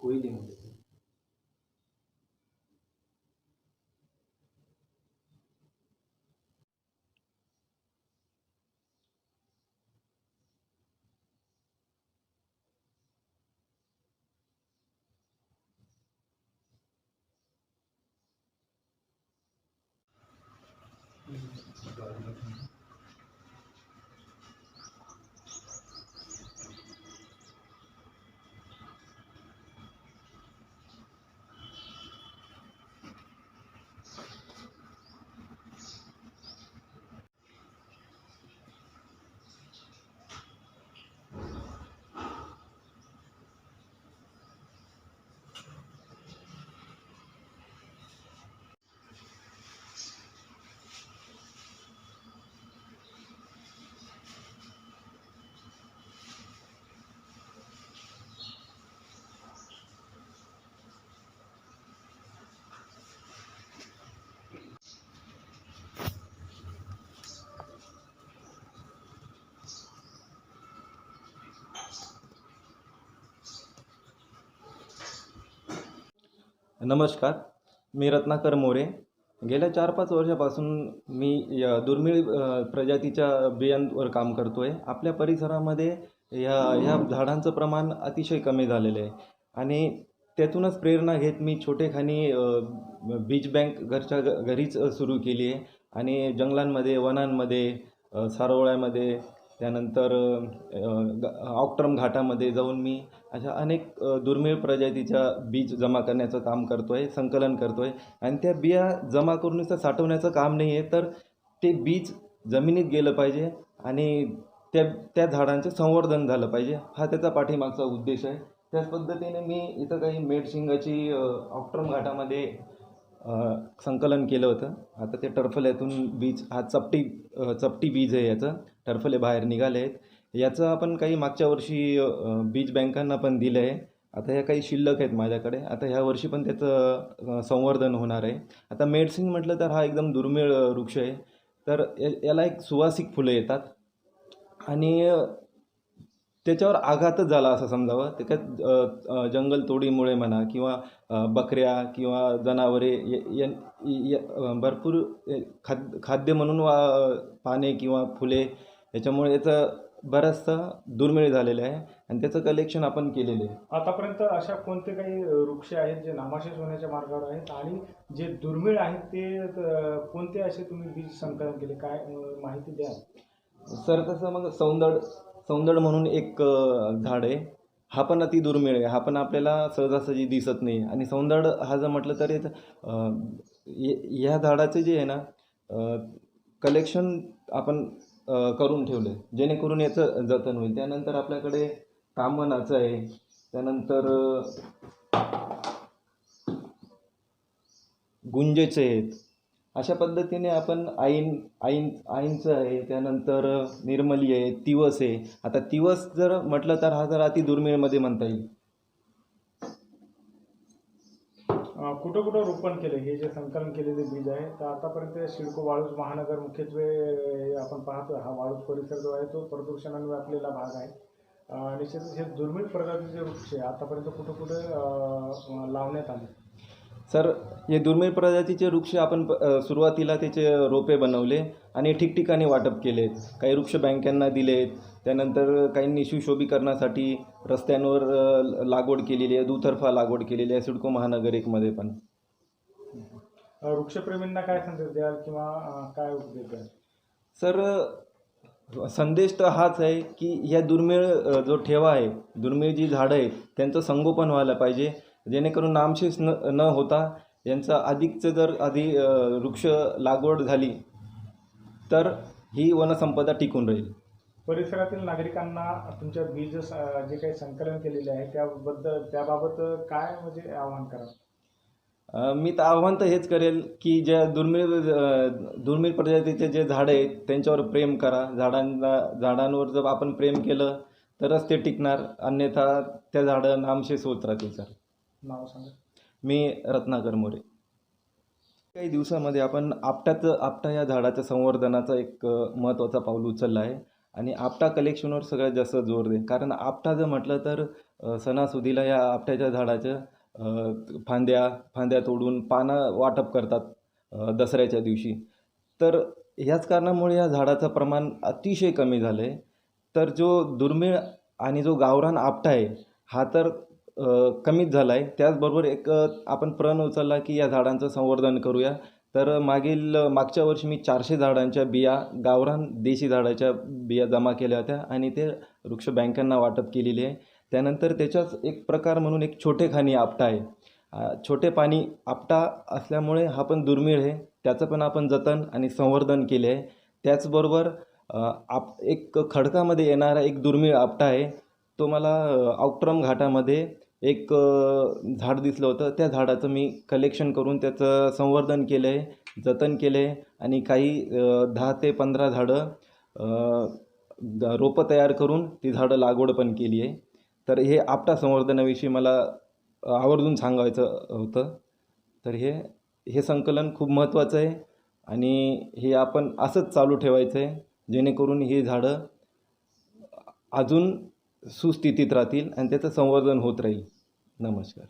कोयलीमध्ये नमस्कार मी रत्नाकर मोरे. गेल्या चार पाच वर्षापासून मी या दुर्मिळ प्रजातीच्या बियांवर काम करतो आहे आपल्या परिसरामध्ये ह्या ह्या झाडांचं प्रमाण अतिशय कमी झालेलं आहे. आणि त्यातूनच प्रेरणा घेत मी छोटेखानी बीज बँक घरच्या घ घरीच सुरू केली आहे. आणि जंगलांमध्ये वनांमध्ये सारोळ्यामध्ये त्यानंतर ग- ऑक्ट्रम घाटामध्ये जाऊन मी अशा अनेक दुर्मिळ प्रजातीच्या बीज जमा करण्याचं काम करतो आहे संकलन करतो आहे आणि त्या बिया जमा करून नुसतं साठवण्याचं काम नाही आहे तर ते बीज जमिनीत गेलं पाहिजे आणि त्या त्या झाडांचं संवर्धन झालं पाहिजे. हा त्याचा पाठीमागचा उद्देश आहे. त्याच पद्धतीने मी इथं काही मेडशिंगाची ऑक्ट्रम घाटामध्ये संकलन केलं होतं. आता ते टर्फल्यातून बीज हा चपटी चपटी बीज आहे याचं. टरफले बाहेर निघाले आहेत. याचं आपण काही मागच्या वर्षी बीज बँकांना पण दिलं आहे. आता ह्या काही शिल्लक आहेत माझ्याकडे. आता ह्या वर्षी पण त्याचं संवर्धन होणार आहे. आता मेडसिन म्हटलं तर हा एकदम दुर्मिळ वृक्ष आहे. तर या याला एक सुवासिक फुलं येतात. आणि त्याच्यावर आघातच झाला असं समजावं. त्याच्यात जंगलतोडीमुळे म्हणा किंवा बकऱ्या किंवा जनावरे य- भरपूर खाद खाद्य म्हणून वा पाने किंवा फुले याच्यामुळे याचं बरंचसं दुर्मिळ झालेलं आहे आणि त्याचं कलेक्शन आपण केलेलं आहे. आतापर्यंत अशा कोणते काही वृक्ष आहेत जे नामाशेष होण्याच्या मार्गावर आहेत आणि जे दुर्मिळ आहेत ते कोणते असे तुम्ही बीज संकलन केले? काय माहिती द्या सर तसं मग सौंदड सौंदड म्हणून एक झाड आहे. हा पण अति दुर्मिळ आहे. हा पण आपल्याला सहजासहजी दिसत नाही. आणि सौंदड हा जर म्हटलं तर याचं, ह्या झाडाचे जे आहे ना कलेक्शन आपण करून ठेवलं. आहे जेणेकरून याचं जतन होईल. त्यानंतर आपल्याकडे कामनाचं आहे. त्यानंतर गुंजेचे आहेत. अशा पद्धतीने आपण आईन आईन आईंचं आहे त्यानंतर निर्मली आहे तिवस आहे. आता तिवस जर म्हटलं तर हा जर अति दुर्मिळमध्ये म्हणता येईल. कुठं कुठं रोपण केलं? हे जे संकलन केलेले बीज आहे तर आतापर्यंत शिडको वाळूज महानगर मुख्यत्वे आपण पाहतो हा वाळूज परिसर जो आहे तो प्रदूषणाने व्यापलेला भाग आहे. निश्चितच हे दुर्मिळ प्रजातीचे वृक्ष आहे. आतापर्यंत कुठं कुठं लावण्यात आले. सर हे दुर्मिळ प्रजातीचे वृक्ष आपण सुरुवातीला त्याचे रोपे बनवले आणि ठिकठिकाणी वाटप केले. काही वृक्ष बँकांना दिलेत त्यानंतर काहींनी सुशोभीकरणासाठी रस्त्यांवर लागवड केलेली आहे दुतर्फा लागवड केलेली आहे सिडको महानगर एकमध्ये पण. वृक्षप्रेमींना काय संदेश द्याल किंवा काय उपदेश द्याल? सर संदेश तर हाच आहे की ह्या दुर्मिळ जो ठेवा आहे दुर्मिळ जी झाडं आहेत त्यांचं संगोपन व्हायला पाहिजे. जेणेकरून नामशेष न न होता यांचा अधिकचं जर आधी वृक्ष लागवड झाली तर ही वनसंपदा टिकून राहील. परिसरातील नागरिकांना तुमच्या बीज जे काही संकलन केलेले आहे त्याबद्दल त्याबाबत काय म्हणजे आवाहन करा मी तर आव्हान तर हेच करेल की ज्या दुर्मिळ दुर्मिळ प्रजातीचे जे झाडं आहेत त्यांच्यावर प्रेम करा. झाडांना झाडांवर जर आपण प्रेम केलं तरच ते टिकणार. अन्यथा त्या झाडं नामशेष होत राहतील सर. नाव सांगा. मी रत्नाकर मोरे. काही दिवसामध्ये आपण आपट्याचं आपटा या झाडाच्या संवर्धनाचा एक महत्त्वाचा पाऊल उचलला आहे आणि आपटा कलेक्शनवर सगळ्यात जास्त जोर दे. कारण आपटा जर म्हटलं तर सणासुदीला या आपट्याच्या झाडाच्या फांद्या फांद्या तोडून पानं वाटप करतात दसऱ्याच्या दिवशी. तर ह्याच कारणामुळे या झाडाचं प्रमाण अतिशय कमी झालं आहे तर जो दुर्मिळ आणि जो गावरान आपटा आहे हा तर कमीच झाला आहे त्याचबरोबर एक आपण प्रण उचलला की या झाडांचं संवर्धन करूया. तर मागील मागच्या वर्षी मी चारशे झाडांच्या बिया गावरान देशी झाडाच्या बिया जमा केल्या होत्या आणि ते वृक्ष बँकांना वाटप केलेली आहे. त्यानंतर त्याच्याच एक प्रकार म्हणून एक छोटे खाणी आपटा आहे. छोटे पाणी आपटा असल्यामुळे हा पण दुर्मिळ आहे. त्याचं पण आपण जतन आणि संवर्धन केले आहे. त्याचबरोबर आप एक खडकामध्ये येणारा एक दुर्मिळ आपटा आहे. तो मला औक्रम घाटामध्ये एक झाड दिसलं होतं. त्या झाडाचं मी कलेक्शन करून त्याचं संवर्धन केलं आहे जतन केलं आहे आणि काही दहा ते पंधरा झाडं रोपं तयार करून ती झाडं लागवड पण केली आहे. तर हे आपटा संवर्धनाविषयी मला आवर्जून सांगायचं होतं. तर हे हे संकलन खूप महत्त्वाचं आहे आणि हे आपण असंच चालू ठेवायचं आहे जेणेकरून ही झाडं अजून सुस्थितीत राहतील आणि त्याचं संवर्धन होत राहील. नमस्कार.